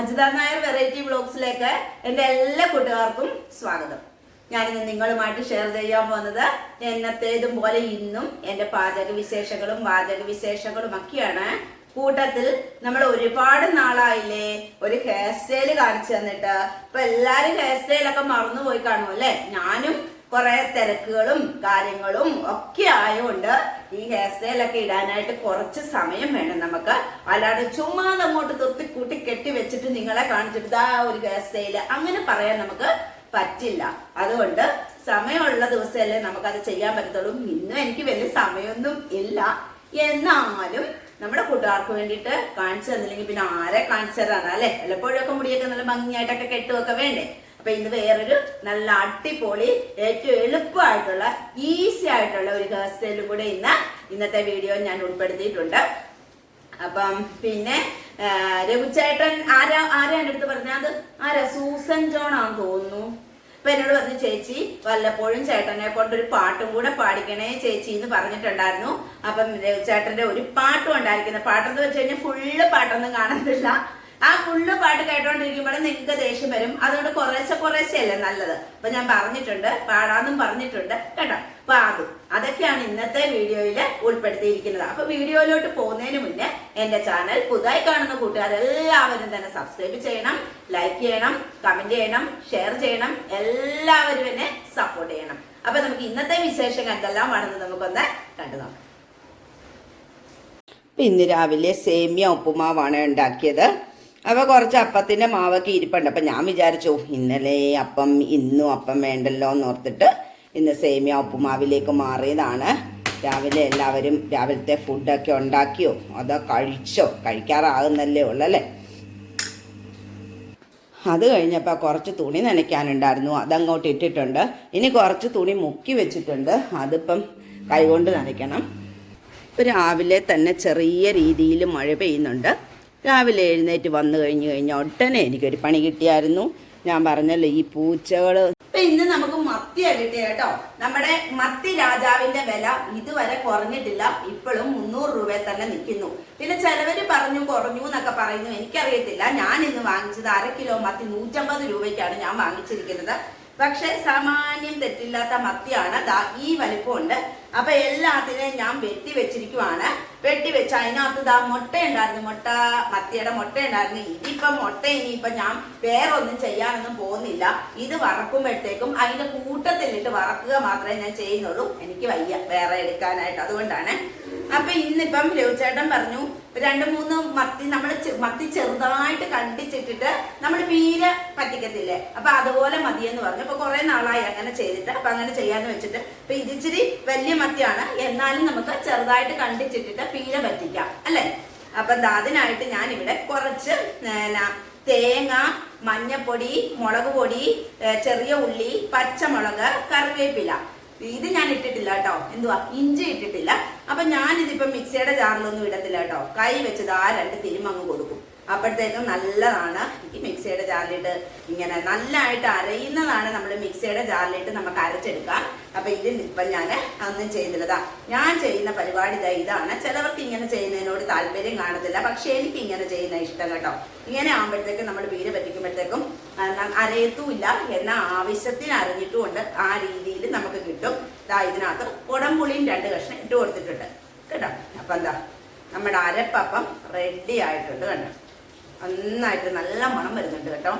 Ajitha Nair variety ബ്ലോഗ്സിലേക്ക് എന്റെ എല്ലാ കൂട്ടുകാർക്കും സ്വാഗതം. ഞാനിന്ന് നിങ്ങളുമായിട്ട് ഷെയർ ചെയ്യാൻ പോകുന്നത് എന്നത്തേതും പോലെ ഇന്നും എന്റെ പാചക വിശേഷങ്ങളും വാചക വിശേഷങ്ങളും ഒക്കെയാണ്. കൂട്ടത്തിൽ നമ്മൾ ഒരുപാട് നാളായില്ലേ ഒരു ഹെയർ സ്റ്റൈൽ കാണിച്ചു തന്നിട്ട്. ഇപ്പൊ എല്ലാരും ഹെയർ സ്റ്റൈലൊക്കെ മറന്നുപോയി കാണും കാണുമല്ലേ ഞാനും കുറെ തിരക്കുകളും കാര്യങ്ങളും ഒക്കെ ആയതുകൊണ്ട് ഈ ഹെയർ സ്റ്റൈലൊക്കെ ഇടാനായിട്ട് കുറച്ച് സമയം വേണം നമുക്ക്. അല്ലാതെ ചുമ്മാ അങ്ങോട്ട് തൊത്തി കൂട്ടി കെട്ടി വെച്ചിട്ട് നിങ്ങളെ കാണിച്ചിട്ട് ആ ഒരു ഹെയർ സ്റ്റൈൽ അങ്ങനെ പറയാൻ നമുക്ക് പറ്റില്ല. അതുകൊണ്ട് സമയമുള്ള ദിവസമല്ലേ നമുക്കത് ചെയ്യാൻ പറ്റത്തുള്ളൂ. ഇന്നും എനിക്ക് വലിയ സമയമൊന്നും ഇല്ല. എന്നാലും നമ്മുടെ കൂട്ടുകാർക്ക് വേണ്ടിയിട്ട് കാണിച്ചു തന്നില്ലെങ്കിൽ പിന്നെ ആരെ കാണിച്ചു തരാനാ അല്ലെ? വല്ലപ്പോഴൊക്കെ മുടിയൊക്കെ നല്ല ഭംഗിയായിട്ടൊക്കെ കെട്ടുമൊക്കെ വേണ്ടേ? അപ്പൊ ഇന്ന് വേറൊരു നല്ല അടിപൊളി ഏറ്റവും എളുപ്പമായിട്ടുള്ള ഈസി ആയിട്ടുള്ള ഒരു ഹെയർ സ്റ്റൈലും കൂടെ ഇന്ന് ഇന്നത്തെ വീഡിയോ ഞാൻ ഉൾപ്പെടുത്തിയിട്ടുണ്ട്. അപ്പം പിന്നെ രഘുചേട്ടൻ ആരാ ആരാ എന്റെ അടുത്ത് പറഞ്ഞത് ആരാ? സൂസൻ ജോൺ ആണെന്ന് തോന്നുന്നു. അപ്പൊ എന്നോട് പറഞ്ഞു ചേച്ചി വല്ലപ്പോഴും ചേട്ടനെ കൊണ്ട് ഒരു പാട്ടും കൂടെ പാടിക്കണേ ചേച്ചി എന്ന് പറഞ്ഞിട്ടുണ്ടായിരുന്നു. അപ്പം രഘുചേട്ടന്റെ ഒരു പാട്ടും ഉണ്ടായിരിക്കുന്നത് പാട്ടെന്ന് വെച്ച് കഴിഞ്ഞാൽ ഫുള്ള് പാട്ടൊന്നും കാണുന്നില്ല. ആ ഫുള്ള് പാട്ട് കേട്ടോണ്ടിരിക്കുമ്പോൾ നിങ്ങൾക്ക് ദേഷ്യം വരും. അതുകൊണ്ട് കുറേശ്ശെ കുറേശ്ശെ അല്ലേ നല്ലത്. അപ്പൊ ഞാൻ പറഞ്ഞിട്ടുണ്ട് പാടാന്നും പറഞ്ഞിട്ടുണ്ട് കേട്ടോ. അപ്പൊ അതും അതൊക്കെയാണ് ഇന്നത്തെ വീഡിയോയിൽ ഉൾപ്പെടുത്തിയിരിക്കുന്നത്. അപ്പൊ വീഡിയോയിലോട്ട് പോകുന്നതിന് മുന്നേ എന്റെ ചാനൽ പുതുതായി കാണുന്ന കൂട്ടുകാരെല്ലാവരും തന്നെ സബ്സ്ക്രൈബ് ചെയ്യണം ലൈക്ക് ചെയ്യണം കമന്റ് ചെയ്യണം ഷെയർ ചെയ്യണം എല്ലാവരും എന്നെ സപ്പോർട്ട് ചെയ്യണം. അപ്പൊ നമുക്ക് ഇന്നത്തെ വിശേഷം വേണമെന്ന് നമുക്കൊന്ന് കണ്ടു നോക്കാം. ഇന്ന് രാവിലെ സേമിയ ഉപ്പുമാവാണ് ഉണ്ടാക്കിയത്. അപ്പോൾ കുറച്ച് അപ്പത്തിന്റെ മാവൊക്കെ ഇരിപ്പുണ്ട്. അപ്പം ഞാൻ വിചാരിച്ചു ഇന്നലെ അപ്പം ഇന്നും അപ്പം വേണ്ടല്ലോ എന്ന് ഓർത്തിട്ട് ഇന്ന് സേമിയ ഉപ്പുമാവിലേക്ക് മാറിയതാണ്. രാവിലെ എല്ലാവരും രാവിലത്തെ ഫുഡൊക്കെ ഉണ്ടാക്കിയോ? അതോ കഴിച്ചോ? കഴിക്കാറാകുന്നല്ലേ ഉള്ളല്ലേ അത് കഴിഞ്ഞപ്പോൾ കുറച്ച് തുണി നനയ്ക്കാനുണ്ടായിരുന്നു. അതങ്ങോട്ട് ഇട്ടിട്ടുണ്ട്. ഇനി കുറച്ച് തുണി മുക്കി വെച്ചിട്ടുണ്ട്. അതിപ്പം കൈകൊണ്ട് നനയ്ക്കണം. രാവിലെ തന്നെ ചെറിയ രീതിയിൽ മഴ പെയ്യുന്നുണ്ട്. രാവിലെ എഴുന്നേറ്റ് വന്നു കഴിഞ്ഞു കഴിഞ്ഞാൽ ഒട്ടനെ എനിക്കൊരു പണി കിട്ടിയായിരുന്നു. ഞാൻ പറഞ്ഞല്ലോ ഈ പൂച്ചകൾ ഇപ്പൊ ഇന്ന് നമുക്ക് മത്തിയാ കിട്ടിയ കേട്ടോ. നമ്മുടെ മത്തി രാജാവിന്റെ വില ഇതുവരെ കുറഞ്ഞിട്ടില്ല. ഇപ്പോഴും മുന്നൂറ് രൂപ തന്നെ നിൽക്കുന്നു. പിന്നെ ചിലവര് പറഞ്ഞു കുറഞ്ഞു എന്നൊക്കെ പറയുന്നു. എനിക്കറിയത്തില്ല. ഞാൻ ഇന്ന് വാങ്ങിച്ചത് അര കിലോ മത്തി നൂറ്റമ്പത് രൂപയ്ക്കാണ് ഞാൻ വാങ്ങിച്ചിരിക്കുന്നത്. പക്ഷെ സാമാന്യം തെറ്റില്ലാത്ത മത്തിയാണ് ഈ വലിപ്പമുണ്ട് അപ്പൊ എല്ലാത്തിനെയും ഞാൻ വെട്ടി വെച്ചിരിക്കുവാണ്. വെട്ടി വെച്ച അതിനകത്ത് ദാ മുട്ട ഉണ്ടായിരുന്നു മുട്ട മത്തിയുടെ മുട്ട ഉണ്ടായിരുന്നു ഇതിപ്പം മുട്ട ഇനിയിപ്പം ഞാൻ വേറെ ഒന്നും ചെയ്യാനൊന്നും പോകുന്നില്ല. ഇത് വറക്കുമ്പോഴത്തേക്കും അതിന്റെ കൂട്ടത്തിലിട്ട് വറക്കുക മാത്രമേ ഞാൻ ചെയ്യുന്നുള്ളൂ. എനിക്ക് വയ്യ വേറെ എടുക്കാനായിട്ട്. അതുകൊണ്ടാണ് അപ്പൊ ഇന്നിപ്പം രവിചേട്ടൻ പറഞ്ഞു രണ്ട് മൂന്ന് മത്തി നമ്മൾ മത്തി ചെറുതായിട്ട് കണ്ടിച്ചിട്ടിട്ട് നമ്മൾ മീന് പറ്റിക്കത്തില്ലേ? അപ്പൊ അതുപോലെ മതിയെന്ന് പറഞ്ഞു. അപ്പൊ കുറെ നാളായി അങ്ങനെ ചെയ്തിട്ട്. അപ്പൊ അങ്ങനെ ചെയ്യാന്ന് വെച്ചിട്ട് അപ്പൊ ഇതിച്ചിരി വലിയ മത്തിയാണ്. എന്നാലും നമുക്ക് ചെറുതായിട്ട് കണ്ടിച്ചിട്ടിട്ട് പീര പറ്റിക്കാം അല്ലെ? അപ്പൊ അതിനായിട്ട് ഞാൻ ഇവിടെ കുറച്ച് തേങ്ങ മഞ്ഞപ്പൊടി മുളക് പൊടി ചെറിയ ഉള്ളി പച്ചമുളക് കറിവേപ്പില. ഇത് ഞാൻ ഇട്ടിട്ടില്ല കേട്ടോ. എന്തുവാ? ഇഞ്ചി ഇട്ടിട്ടില്ല. അപ്പൊ ഞാനിതിപ്പം മിക്സിയുടെ ജാറിലൊന്നും ഇടത്തില്ല കേട്ടോ. കൈ വെച്ചത് ആ രണ്ട് തിരുമങ്ങ് കൊടുക്കും. അപ്പോഴത്തേക്കും നല്ലതാണ് ഈ മിക്സിയുടെ ജാറിലിട്ട് ഇങ്ങനെ നല്ലതായിട്ട് അരയുന്നതാണ് നമ്മൾ മിക്സിയുടെ ജാറിലിട്ട് നമുക്ക് അരച്ചെടുക്കാം അപ്പൊ ഇതിൽ ഇപ്പം ഞാൻ ഒന്നും ചെയ്യുന്നില്ലതാ ഞാൻ ചെയ്യുന്ന പരിപാടി ദാ ഇതാണ്. ചിലവർക്ക് ഇങ്ങനെ ചെയ്യുന്നതിനോട് താല്പര്യം കാണത്തില്ല. പക്ഷെ എനിക്ക് ഇങ്ങനെ ചെയ്യുന്ന ഇഷ്ടം കേട്ടോ. ഇങ്ങനെ ആകുമ്പോഴത്തേക്കും നമ്മൾ പീര പറ്റിക്കുമ്പോഴത്തേക്കും അരയത്തുമില്ല. എന്നാ ആവശ്യത്തിന് അറിഞ്ഞിട്ടുമുണ്ട് ആ രീതിയിൽ നമുക്ക് കിട്ടും. ദാ ഇതിനകത്ത് കുടംപുളിയും രണ്ട് കഷ്ണം ഇട്ട് കൊടുത്തിട്ടുണ്ട്. കേട്ടോ? അപ്പം എന്താ? നമ്മുടെ അരപ്പപ്പം റെഡി ആയിട്ടുണ്ട് കേട്ടോ നന്നായിട്ട് നല്ല മണം വരുന്നുണ്ട് കേട്ടോ.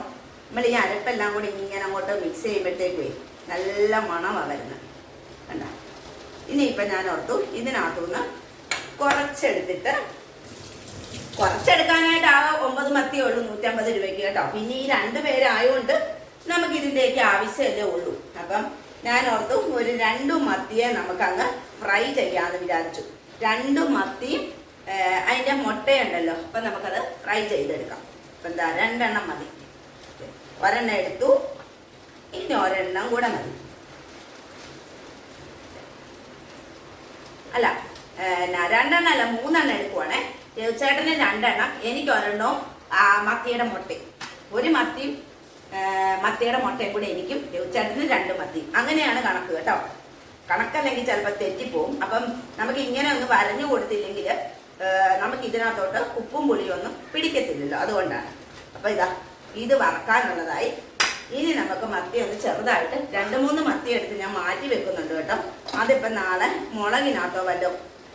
നമ്മൾ ഈ അരപ്പെല്ലാം കൂടി ഇങ്ങനെ അങ്ങോട്ട് മിക്സ് ചെയ്യുമ്പോഴത്തേക്കേ നല്ല മണമാണ് വരുന്നത്. കണ്ട? ഇനിയിപ്പം ഞാൻ ഓർത്തു ഇതിനകത്തുനിന്ന് കുറച്ചെടുത്തിട്ട് കുറച്ചെടുക്കാനായിട്ട് ആ ഒമ്പത് മത്തിയേ ഉള്ളൂ നൂറ്റമ്പത് രൂപയ്ക്ക് കേട്ടോ. പിന്നെ ഈ രണ്ട് പേരായതുകൊണ്ട് നമുക്ക് ഇതിന്റെയൊക്കെ ആവശ്യമല്ലേ ഉള്ളൂ. അപ്പം ഞാൻ ഓർത്തു ഒരു രണ്ടു മത്തിയെ നമുക്കങ്ങ് ഫ്രൈ ചെയ്യാമെന്ന് വിചാരിച്ചു. രണ്ടു മത്തിയും അതിന്റെ മുട്ടയുണ്ടല്ലോ അപ്പം നമുക്കത് ഫ്രൈ ചെയ്തെടുക്കാം. അപ്പം എന്താ രണ്ടെണ്ണം മതി. ഒരെണ്ണം എടുത്തു. ഇനി ഒരെണ്ണം കൂടെ മതി. അല്ല രണ്ടെണ്ണം അല്ല മൂന്നെണ്ണം എടുക്കുവാണേ. ചേട്ടന് രണ്ടെണ്ണം എനിക്ക് ഒരെണ്ണവും മത്തിയുടെ മുട്ടയും. ഒരു മത്തിയും മത്തിയുടെ മുട്ടയും കൂടെ എനിക്കും ചേട്ടന് രണ്ട് മത്തി. അങ്ങനെയാണ് കണക്ക് കേട്ടോ. കണക്കല്ലെങ്കിൽ ചിലപ്പോൾ തെറ്റിപ്പോവും. അപ്പം നമുക്ക് ഇങ്ങനെ ഒന്ന് വരഞ്ഞു കൊടുത്തില്ലെങ്കിൽ നമുക്ക് ഇതിനകത്തോട്ട് ഉപ്പും ഒന്നും പിടിക്കത്തില്ലല്ലോ. അതുകൊണ്ടാണ്. അപ്പൊ ഇതാ ഇത് വറക്കാനുള്ളതായി. ഇനി നമുക്ക് മത്തി ഒന്ന് ചെറുതായിട്ട് രണ്ട് മൂന്ന് മത്തി എടുത്ത് ഞാൻ മാറ്റി വെക്കുന്നുണ്ട് കേട്ടോ. അതിപ്പോ നാളെ മുളകിനകത്തോ വല്ലോ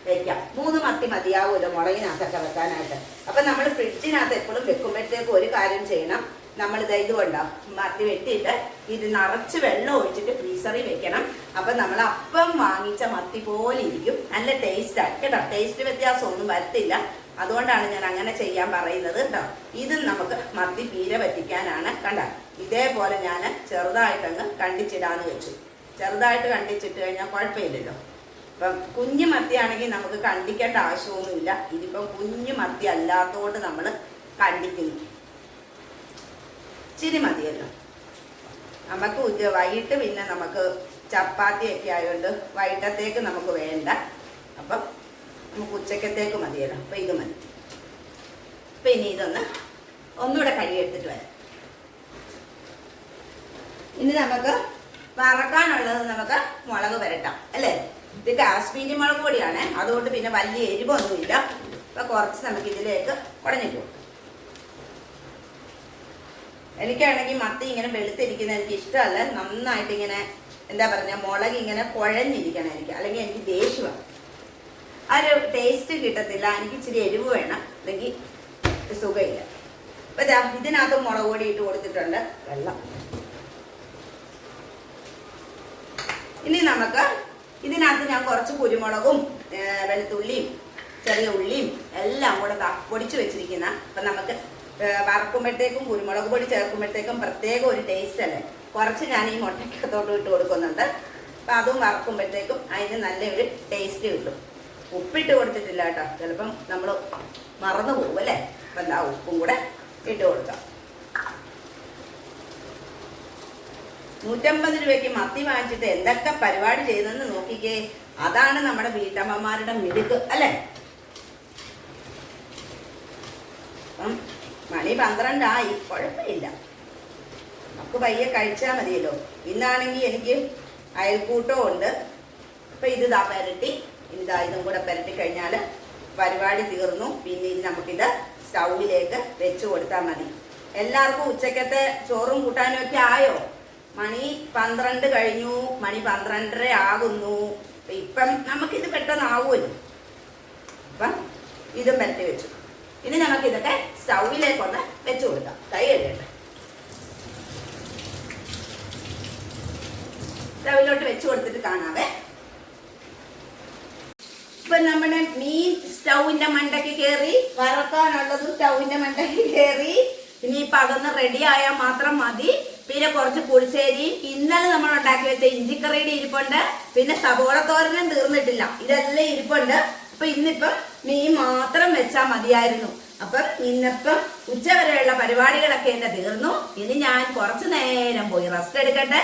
വെക്കാം. മൂന്ന് മത്തി മതിയാവുമല്ലോ മുളകിനകത്തൊക്കെ വെക്കാനായിട്ട്. അപ്പൊ നമ്മൾ ഫ്രിഡ്ജിനകത്ത് എപ്പോഴും വെക്കുമ്പോഴത്തേക്കും ഒരു കാര്യം ചെയ്യണം. നമ്മൾ ഇത് ഇതുകൊണ്ടോ മത്തി വെട്ടിയിട്ട് ഇത് നിറച്ച് വെള്ളം ഒഴിച്ചിട്ട് ഫ്രീസറിൽ വെക്കണം. അപ്പൊ നമ്മൾ അപ്പം വാങ്ങിച്ച മത്തി പോലെ ഇരിക്കും. നല്ല ടേസ്റ്റ് ആണ് കേട്ടോ ടേസ്റ്റ് വ്യത്യാസമൊന്നും വരത്തില്ല. അതുകൊണ്ടാണ് ഞാൻ അങ്ങനെ ചെയ്യാൻ പറയുന്നത് കേട്ടോ. ഇത് നമുക്ക് മത്തി പീര പറ്റിക്കാനാണ്. കണ്ട? ഇതേപോലെ ഞാൻ ചെറുതായിട്ടങ്ങ് കണ്ടിച്ചിടാന്ന് വെച്ചു. ചെറുതായിട്ട് കണ്ടിച്ചിട്ട് കഴിഞ്ഞാൽ കുഴപ്പമില്ലല്ലോ. ഇപ്പം കുഞ്ഞു മത്തിയാണെങ്കിൽ നമുക്ക് കണ്ടിക്കേണ്ട ആവശ്യമൊന്നുമില്ല. ഇതിപ്പം കുഞ്ഞു മത്തി അല്ലാത്തതുകൊണ്ട് നമ്മൾ കണ്ടിക്കുന്നു. ഇച്ചിരി മതിയല്ലോ. നമുക്ക് ഉച്ച വൈകിട്ട് പിന്നെ നമുക്ക് ചപ്പാത്തിയൊക്കെ ആയതുകൊണ്ട് വൈകിട്ടത്തേക്ക് നമുക്ക് വേണ്ട. അപ്പം നമുക്ക് ഉച്ചക്കത്തേക്ക് മതിയല്ലോ. അപ്പം ഇത് മതി. അപ്പം ഇനി ഇതൊന്ന് ഒന്നുകൂടെ കഴുകിയെടുത്തിട്ട് വരാം. ഇനി നമുക്ക് വറക്കാനുള്ളത് നമുക്ക് മുളക് വരട്ടാം അല്ലേ? ഇത് കാശ്മീരി മുളക് കൂടിയാണ് അതുകൊണ്ട് പിന്നെ വലിയ എരിവൊന്നുമില്ല. അപ്പം കുറച്ച് നമുക്ക് ഇതിലേക്ക് ഉടഞ്ഞിട്ട് കൊടുക്കാം. എനിക്കാണെങ്കിൽ മത്തി ഇങ്ങനെ വെളുത്തിരിക്കുന്നത് എനിക്ക് ഇഷ്ടമല്ല. നന്നായിട്ട് ഇങ്ങനെ എന്താ പറഞ്ഞ മുളക് ഇങ്ങനെ കുഴഞ്ഞിരിക്കണം എനിക്ക് അല്ലെങ്കിൽ എനിക്ക് ദേഷ്യമാണ് ആ ഒരു ടേസ്റ്റ് കിട്ടത്തില്ല. എനിക്ക് ഇച്ചിരി എരിവ് വേണം. അല്ലെങ്കിൽ സുഖമില്ല. അപ്പൊ ഇതാ ഇതിനകത്ത് മുളക് പൊടി ഇട്ട് കൊടുത്തിട്ടുണ്ട്. വെള്ളം. ഇനി നമുക്ക് ഇതിനകത്ത് ഞാൻ കുറച്ച് കുരുമുളകും വെളുത്തുള്ളിയും ചെറിയ ഉള്ളിയും എല്ലാം കൂടെ പൊടിച്ചു വെച്ചിരിക്കുന്ന അപ്പൊ നമുക്ക് വറക്കുമ്പോഴത്തേക്കും കുരുമുളക് പൊടി ചേർക്കുമ്പോഴത്തേക്കും പ്രത്യേക ഒരു ടേസ്റ്റ് അല്ലേ? കുറച്ച് ഞാൻ ഈ മുട്ടയ്ക്കകത്തോട്ട് ഇട്ട് കൊടുക്കുന്നുണ്ട്. അപ്പൊ അതും വറക്കുമ്പോഴത്തേക്കും അതിന് നല്ലൊരു ടേസ്റ്റ് കിട്ടും. ഉപ്പിട്ട് കൊടുത്തിട്ടില്ല കേട്ടോ. ചിലപ്പം നമ്മൾ മറന്നു പോകും അല്ലേ? അപ്പം എന്താ ഉപ്പും കൂടെ ഇട്ട് കൊടുക്കാം. നൂറ്റമ്പത് രൂപയ്ക്ക് മത്തി വാങ്ങിച്ചിട്ട് എന്തൊക്കെ പരിപാടി ചെയ്തെന്ന് നോക്കിക്കേ. അതാണ് നമ്മുടെ വീട്ടമ്മമാരുടെ മിടുക്ക് അല്ലേ? അപ്പം മണി പന്ത്രണ്ടായി. കുഴപ്പമില്ല. നമുക്ക് പയ്യെ കഴിച്ചാൽ മതിയല്ലോ. ഇന്നാണെങ്കിൽ എനിക്ക് അയൽക്കൂട്ടവും ഉണ്ട്. അപ്പം ഇത് ഇതാ പെരട്ടി. ഇതാ ഇതും കൂടെ പെരട്ടി കഴിഞ്ഞാൽ പരിപാടി തീർന്നു. പിന്നെ ഇത് നമുക്കിത് സ്റ്റൗവിലേക്ക് വെച്ച് കൊടുത്താൽ മതി. എല്ലാവർക്കും ഉച്ചക്കത്തെ ചോറും കൂട്ടാനും ഒക്കെ ആയോ? മണി പന്ത്രണ്ട് കഴിഞ്ഞു. മണി പന്ത്രണ്ടര ആകുന്നു. ഇപ്പം നമുക്കിത് പെട്ടെന്ന് ആവുമല്ലോ അപ്പം ഇതും പെരട്ടി വെച്ചു. ഇനി നമുക്ക് ഇതൊക്കെ സ്റ്റൗവിലേക്കൊന്ന് വെച്ചു കൊടുക്കാം. കൈ കഴുകട്ടെ. സ്റ്റൗവിലോട്ട് വെച്ചു കൊടുത്തിട്ട് കാണാവേ. ഇപ്പൊ നമ്മുടെ മീൻ സ്റ്റൗവിന്റെ മണ്ടയ്ക്ക് കയറി വറക്കാനുള്ളത് സ്റ്റൗവിന്റെ മണ്ടയ്ക്ക് കയറി ഇനി ഇപ്പൊ അതൊന്ന് റെഡി ആയാൽ മാത്രം മതി. പിന്നെ കുറച്ച് പുളിശ്ശേരി ഇന്നലെ നമ്മൾ ഉണ്ടാക്കി വെച്ച ഇഞ്ചിക്കറിയുടെ ഇരിപ്പുണ്ട്. പിന്നെ സബോള തോരനും തീർന്നിട്ടില്ല. ഇതെല്ലാം ഇരിപ്പുണ്ട്. അപ്പൊ ഇന്നിപ്പം മീൻ മാത്രം വെച്ചാൽ മതിയായിരുന്നു. അപ്പം ഇന്നിപ്പം ഉച്ചവരെയുള്ള പരിപാടികളൊക്കെ എന്നെ തീർന്നു. ഇനി ഞാൻ കുറച്ചു നേരം പോയി റെസ്റ്റ് എടുക്കട്ടെ.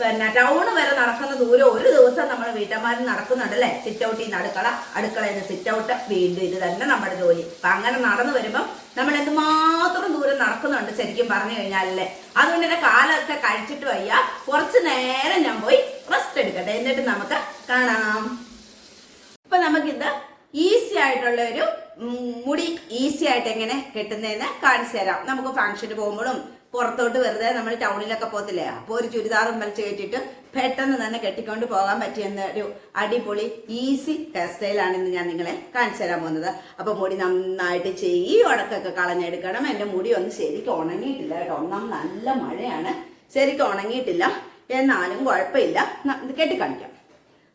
പിന്നെ ടൗണ് വരെ നടക്കുന്ന ദൂരം ഒരു ദിവസം നമ്മൾ വീട്ടന്മാർ നടക്കുന്നുണ്ട് അല്ലേ? സിറ്റ് ഔട്ടിൽ നിന്ന് അടുക്കള അടുക്കളയിൽ നിന്ന് സിറ്റ് ഔട്ട് വീണ്ടും ഇത് തന്നെ നമ്മുടെ ജോലി. അപ്പൊ അങ്ങനെ നടന്നു വരുമ്പം നമ്മൾ എന്തുമാത്രം ദൂരം നടക്കുന്നുണ്ട് ശരിക്കും പറഞ്ഞു കഴിഞ്ഞാലല്ലേ? അതുകൊണ്ട് എന്റെ കാലൊക്കെ കഴിച്ചിട്ട് വയ്യ. കുറച്ച് നേരം ഞാൻ പോയി റെസ്റ്റ് എടുക്കട്ടെ. എന്നിട്ട് നമുക്ക് കാണാം. ഇപ്പൊ നമുക്കിത് ഈസി ആയിട്ടുള്ള ഒരു മുടി ഈസി ആയിട്ട് എങ്ങനെ കെട്ടുന്നതെന്ന് കാണിച്ചു തരാം. നമുക്ക് ഫംഗ്ഷന് പോകുമ്പോഴും പുറത്തോട്ട് വെറുതെ നമ്മൾ ടൗണിലൊക്കെ പോകത്തില്ലേ? അപ്പോൾ ഒരു ചുരിദാറും വലിച്ചു കയറ്റിയിട്ട് പെട്ടെന്ന് തന്നെ കെട്ടിക്കൊണ്ട് പോകാൻ പറ്റിയെന്ന ഒരു അടിപൊളി ഈസി ഹെയർ സ്റ്റൈലാണ് ഇന്ന് ഞാൻ നിങ്ങളെ കാണിച്ചു തരാൻ പോകുന്നത്. അപ്പോൾ മുടി നന്നായിട്ട് ചെയ്യി ഉടക്കൊക്കെ കളഞ്ഞെടുക്കണം. എന്റെ മുടി ഒന്ന് ശരിക്കും ഉണങ്ങിയിട്ടില്ല കേട്ടോ. ഒന്നാം നല്ല മഴയാണ്. ശരിക്കും ഉണങ്ങിയിട്ടില്ല. എന്നാലും കുഴപ്പമില്ല. കെട്ടിക്കാണിക്കാം.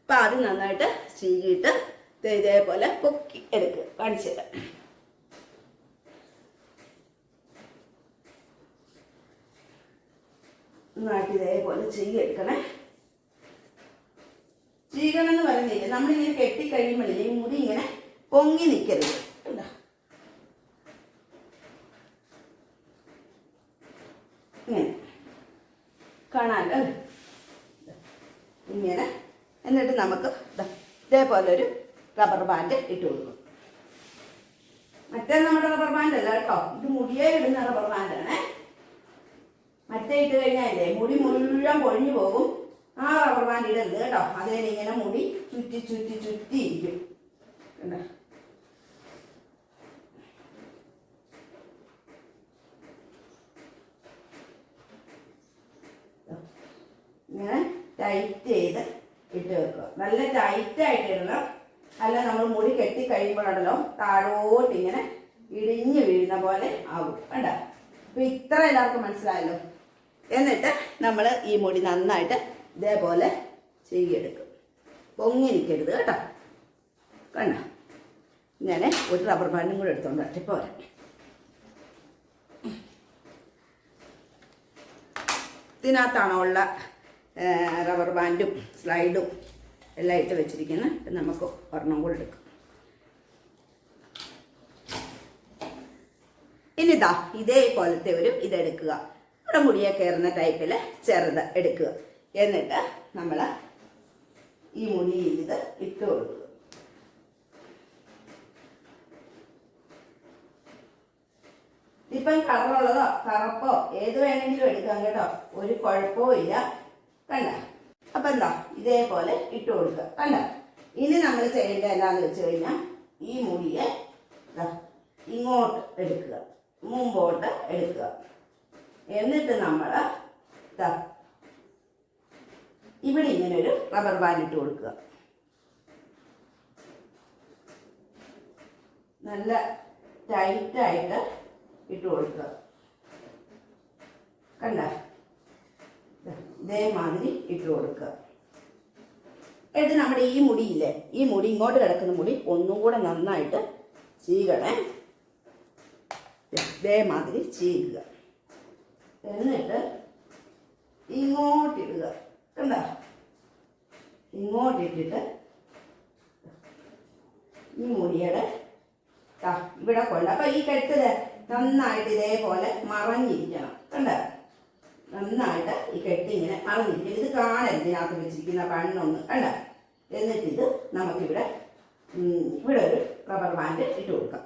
അപ്പം അത് നന്നായിട്ട് ചീകിയിട്ട് ഇതേപോലെ പൊക്കി എടുക്കുക കാണിച്ചു തരാം. നന്നായിട്ട് ഇതേപോലെ ചീകി എടുക്കണേ. ചീകണം എന്ന് പറയുന്നില്ല. നമ്മളിങ്ങനെ കെട്ടിക്കഴിയുമ്പോഴില്ലേ ഈ മുടി ഇങ്ങനെ പൊങ്ങി നിൽക്കരുത് കാണാല്ലോ ഇങ്ങനെ. എന്നിട്ട് നമുക്ക് ഇതേപോലൊരു റബ്ബർ ബാൻഡ് ഇട്ട് കൊടുക്കും. മറ്റേ നമ്മുടെ റബ്ബർ ബാൻഡ് അല്ല കേട്ടോ. ഇത് മുടിയെ ഇടുന്ന റബ്ബർ ആണ്. മറ്റേ ഇട്ട് കഴിഞ്ഞാലേ മുടി മുഴുവൻ പൊഴിഞ്ഞു പോകും. ആ റബ്ബർ ബാൻഡ് ഇടരുത് കേട്ടോ. അതിലിങ്ങനെ മുടി ചുറ്റി ചുറ്റി ചുറ്റി ഇരിക്കും. കണ്ടോ? ഇങ്ങനെ ടൈറ്റ് ചെയ്ത് ഇട്ട് വെക്കുക. നല്ല ടൈറ്റായിട്ട് ഇടണം. അല്ല നമ്മൾ മുടി കെട്ടി കഴിയുമ്പോഴാണല്ലോ താഴോട്ട് ഇങ്ങനെ ഇടിഞ്ഞു വീഴുന്ന പോലെ ആവും കണ്ട? അപ്പൊ ഇത്ര എല്ലാവർക്കും മനസ്സിലായല്ലോ. എന്നിട്ട് നമ്മൾ ഈ മുടി നന്നായിട്ട് ഇതേപോലെ ചെയ്യെടുക്കും. പൊങ്ങി നിൽക്കരുത് കേട്ടോ. കണ്ട? ഞാൻ ഒരു റബ്ബർ ബാൻഡും കൂടെ എടുത്തോണ്ട് വരട്ടെ. ഇപ്പൊ വരാം. ഇതിനകത്താണോ ഉള്ള റബ്ബർ ബാൻഡും സ്ലൈഡും എല്ലാം ഇട്ട് വെച്ചിരിക്കുന്നത് നമുക്ക് ഒരെണ്ണം കൂടെ എടുക്കാം. ഇനിതാ ഇതേപോലത്തെ ഒരു ഇതെടുക്കുക നമ്മുടെ മുടിയെ കയറുന്ന ടൈപ്പിൽ ചെറുത് എടുക്കുക. എന്നിട്ട് നമ്മൾ ഈ മുടിയിൽ ഇത് ഇട്ട് കൊടുക്കുക. ഇപ്പം കളറുള്ളതോ കറുപ്പോ ഏത് വേണമെങ്കിലും എടുക്കാം കേട്ടോ. ഒരു കുഴപ്പവും ഇല്ല. കണ്ട? അപ്പം എന്താ? ഇതേപോലെ ഇട്ട് കൊടുക്കുക. കണ്ട? ഇനി നമ്മൾ ചെയ്യേണ്ടത് എന്താന്ന് വെച്ച് കഴിഞ്ഞാൽ ഈ മുടിയെ ഇങ്ങോട്ട് എടുക്കുക. മുമ്പോട്ട് എടുക്കുക. എന്നിട്ട് നമ്മൾ ഇവിടെ ഇങ്ങനെ ഒരു റബ്ബർ ബാൻഡ് ഇട്ട് കൊടുക്കുക. നല്ല ടൈറ്റായിട്ട് ഇട്ട് കൊടുക്കുക. കണ്ട? ഇതേമാതിരി ഇട്ട് കൊടുക്കുക. എന്നിട്ട് നമ്മുടെ ഈ മുടിയില്ലേ? ഈ മുടി ഇങ്ങോട്ട് കിടക്കുന്ന മുടി ഒന്നും കൂടെ നന്നായിട്ട് ചീകണേ. ഇതേമാതിരി ചീകുക. എന്നിട്ട് ഇങ്ങോട്ടിടുക. കണ്ട? ഇങ്ങോട്ടിട്ടിട്ട് ഈ മുടിയുടെ ഇവിടെ കൊണ്ട്. അപ്പൊ ഈ കെട്ടത് നന്നായിട്ട് ഇതേപോലെ മറഞ്ഞിരിക്കണം. കണ്ട? നന്നായിട്ട് ഈ കെട്ടി ഇങ്ങനെ മറഞ്ഞിരിക്കണം ഇത് കാണരുത് ഇതിനകത്ത് വെച്ചിരിക്കുന്ന പണ്ണൊന്ന് കണ്ട? എന്നിട്ട് ഇത് നമുക്കിവിടെ ഇവിടെ ഒരു റബ്ബർ ബാൻഡ് ഇട്ട് കൊടുക്കാം.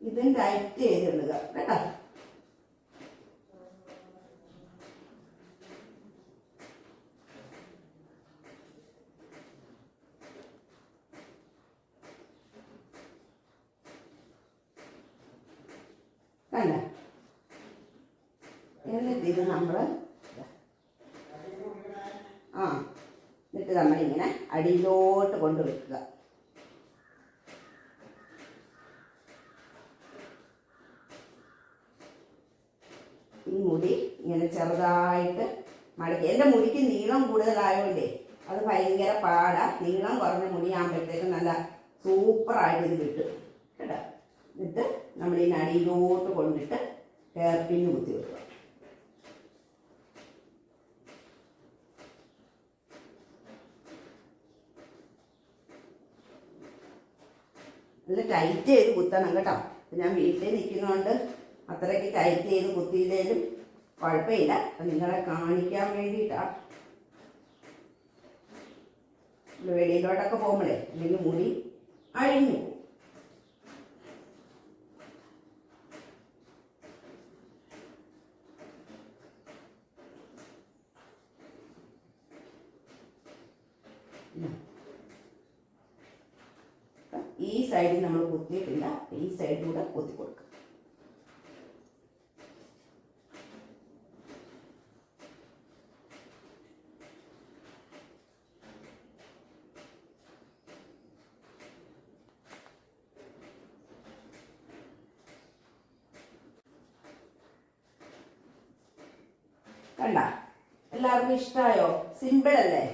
ഇതിന്റെ ടൈറ്റ് ചെയ്തിടുക കേട്ടോ? കണ്ട എന്നിട്ട് ഇത് നമ്മൾ ആ എന്നിട്ട് നമ്മളിങ്ങനെ അടിയിലോട്ട് കൊണ്ട് വെക്കുക. ഈ മുടി ഇങ്ങനെ ചെറുതായിട്ട് മടക്കി. എന്റെ മുടിക്ക് നീളം കൂടുതലായതുകൊണ്ടേ അത് ഭയങ്കര പാടാ. നീളം കുറഞ്ഞ മുടിയാകുമ്പോഴത്തേക്കും നല്ല സൂപ്പറായിട്ട് ഇത് കിട്ടും. കേട്ടോ? എന്നിട്ട് നമ്മൾ ഈ നടിയിലോട്ട് കൊണ്ടിട്ട് ഹെയർ പിന്ന് കുത്തി വെക്കുക. നല്ല ടൈറ്റ് ചെയ്ത് കുത്തണം കേട്ടോ. ഞാൻ വീട്ടിൽ നിൽക്കുന്നതുകൊണ്ട് അത്രയ്ക്ക് ടൈറ്റ് ചെയ്ത് കുത്തിയില്ലേലും കുഴപ്പമില്ല. അപ്പം നിങ്ങളെ കാണിക്കാൻ വേണ്ടിയിട്ടാണ് വെളിയിലോട്ടൊക്കെ പോകുമ്പോഴേ അല്ലെങ്കിൽ മുടി അഴിഞ്ഞു പോകും അപ്പം ഈ സൈഡിൽ നമ്മൾ കുത്തിയിട്ടില്ല ഈ സൈഡിലൂടെ കുത്തി കൊടുക്കുക കണ്ട എല്ലാവർക്കും ഇഷ്ടമായോ സിമ്പിൾ അല്ലേ അല്ലേ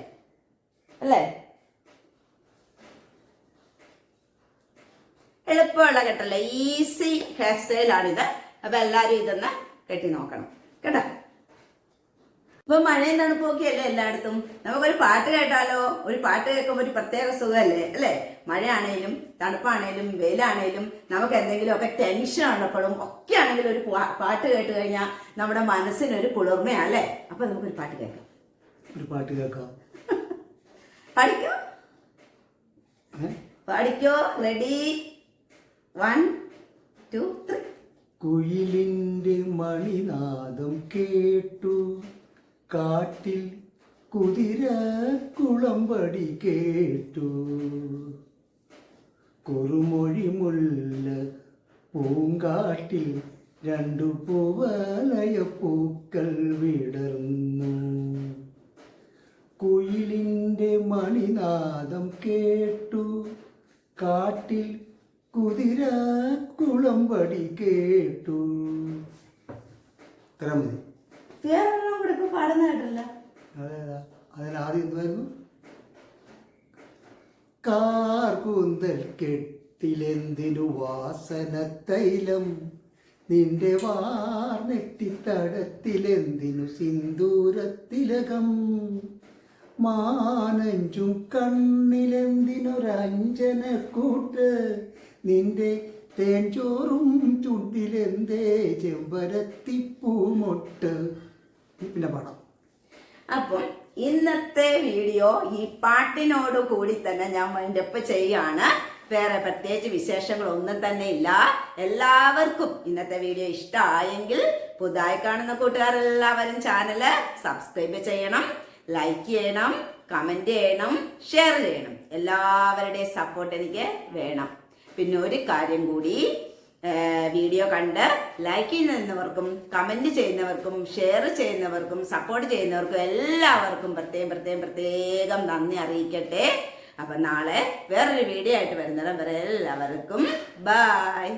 കെട്ടല്ലേ ഈസി ഹെയർ സ്റ്റൈലാണിത് അപ്പൊ എല്ലാവരും ഇതൊന്ന് കെട്ടി നോക്കണം. കേട്ടോ? ഇപ്പൊ മഴയും തണുപ്പൊക്കെയല്ലേ എല്ലായിടത്തും? നമുക്കൊരു പാട്ട് കേട്ടാലോ? ഒരു പാട്ട് കേൾക്കുമ്പോൾ ഒരു പ്രത്യേക സുഖമല്ലേ? അല്ലേ? മഴയാണേലും തണുപ്പാണേലും വെയിലാണേലും നമുക്ക് എന്തെങ്കിലുമൊക്കെ ടെൻഷൻ ഉള്ളപ്പോഴും ഒക്കെ ആണെങ്കിലും ഒരു പാട്ട് കേട്ട് കഴിഞ്ഞാൽ നമ്മുടെ മനസ്സിനൊരു കുളിർമയല്ലേ അപ്പൊ നമുക്കൊരു പാട്ട് കേൾക്കാം. ഒരു പാട്ട് കേൾക്കാം. പഠിക്കോ. പഠിക്കോ. റെഡി വൺ ടു മണിനാദം കേട്ടു. കാട്ടിൽ കുതിര കുളമ്പടി കേട്ടു. കുറുമൊഴി മുല്ല പൂങ്കാട്ടിൽ രണ്ടു പൂവലയ പൂക്കൾ വിടർന്നു. കുയിലിന്റെ മണിനാദം കേട്ടു. കാട്ടിൽ കുതിര കുളമ്പടി കേട്ടു. ഇത്ര മതി. വേറൊരെണ്ണം കൂടെ ഇപ്പൊ പാടുന്ന കേട്ടല്ല. അതേതാ? അതിനാദ്യം എന്തുവായിരുന്നു കാർകൂന്തൽ കെട്ടിലെന്തിനു വാസന തൈലം? നിന്റെ വാർനെറ്റിത്തടത്തിലെന്തിനു സിന്ദൂരത്തിലകം? മാനഞ്ചും കണ്ണിലെന്തിനൊരഞ്ജന കൂട്ട്? നിന്റെ തേൻചോറും ചുണ്ടിലെന്തേ ചെമ്പരത്തിപ്പൂമൊട്ട് പിന്നെ പാടാം. അപ്പോൾ ഇന്നത്തെ വീഡിയോ ഈ പാട്ടിനോട് കൂടി തന്നെ ഞാൻ വൈൻഡപ്പ് ചെയ്യാണ്. വേറെ പ്രത്യേകിച്ച് വിശേഷങ്ങളൊന്നും തന്നെ ഇല്ല. എല്ലാവർക്കും ഇന്നത്തെ വീഡിയോ ഇഷ്ടമായെങ്കിൽ പുതുതായി കാണുന്ന കൂട്ടുകാരെല്ലാവരും ചാനൽ സബ്സ്ക്രൈബ് ചെയ്യണം ലൈക്ക് ചെയ്യണം കമന്റ് ചെയ്യണം ഷെയർ ചെയ്യണം. എല്ലാവരുടെയും സപ്പോർട്ട് എനിക്ക് വേണം. പിന്നെ ഒരു കാര്യം കൂടി വീഡിയോ കണ്ട് ലൈക്ക് ചെയ്യുന്നവർക്കും കമന്റ് ചെയ്യുന്നവർക്കും ഷെയർ ചെയ്യുന്നവർക്കും സപ്പോർട്ട് ചെയ്യുന്നവർക്കും എല്ലാവർക്കും പ്രത്യേകം പ്രത്യേകം പ്രത്യേകം നന്ദി അറിയിക്കട്ടെ. അപ്പൊ നാളെ വേറൊരു വീഡിയോ ആയിട്ട് വരുന്നിടം വരെ എല്ലാവർക്കും ബൈ